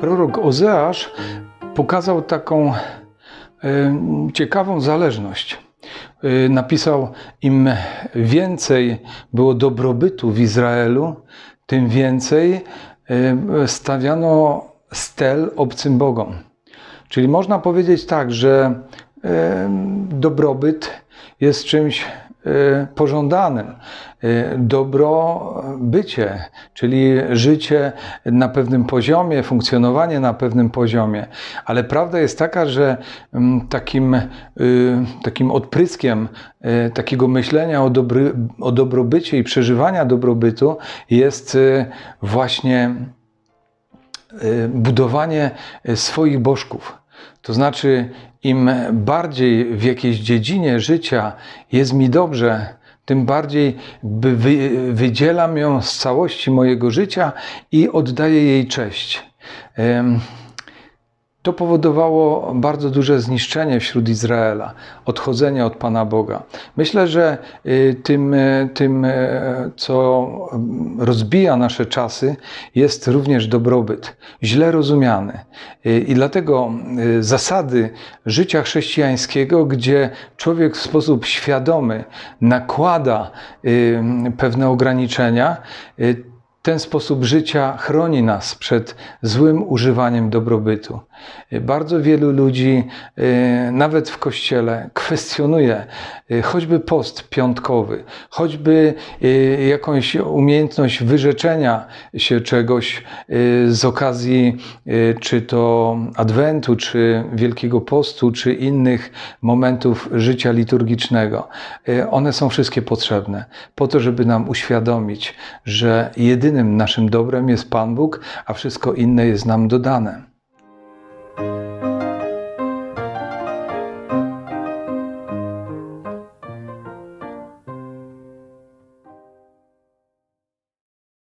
Prorok Ozeasz pokazał taką e, ciekawą zależność. E, Napisał, im więcej było dobrobytu w Izraelu, tym więcej e, stawiano stel obcym bogom. Czyli można powiedzieć tak, że dobrobyt jest czymś pożądanym. E, Dobrobycie, czyli życie na pewnym poziomie, funkcjonowanie na pewnym poziomie. Ale prawda jest taka, że mm, takim, y, takim odpryskiem e, takiego myślenia o, dobry, o dobrobycie i przeżywania dobrobytu jest y, właśnie y, budowanie y, swoich bożków. To znaczy, im bardziej w jakiejś dziedzinie życia jest mi dobrze, tym bardziej wy, wydzielam ją z całości mojego życia i oddaję jej cześć. To powodowało bardzo duże zniszczenie wśród Izraela, odchodzenie od Pana Boga. Myślę, że y, tym, y, tym y, co mm, rozbija nasze czasy, jest również dobrobyt, źle rozumiany. I dlatego zasady życia chrześcijańskiego, gdzie człowiek w sposób świadomy nakłada pewne ograniczenia, ten sposób życia chroni nas przed złym używaniem dobrobytu. Bardzo wielu ludzi, y, nawet w kościele, kwestionuje y, choćby post piątkowy, choćby y, jakąś umiejętność wyrzeczenia się czegoś z okazji czy to Adwentu, czy Wielkiego Postu, czy innych momentów życia liturgicznego. One są wszystkie potrzebne po to, żeby nam uświadomić, że jedynym naszym dobrem jest Pan Bóg, a wszystko inne jest nam dodane.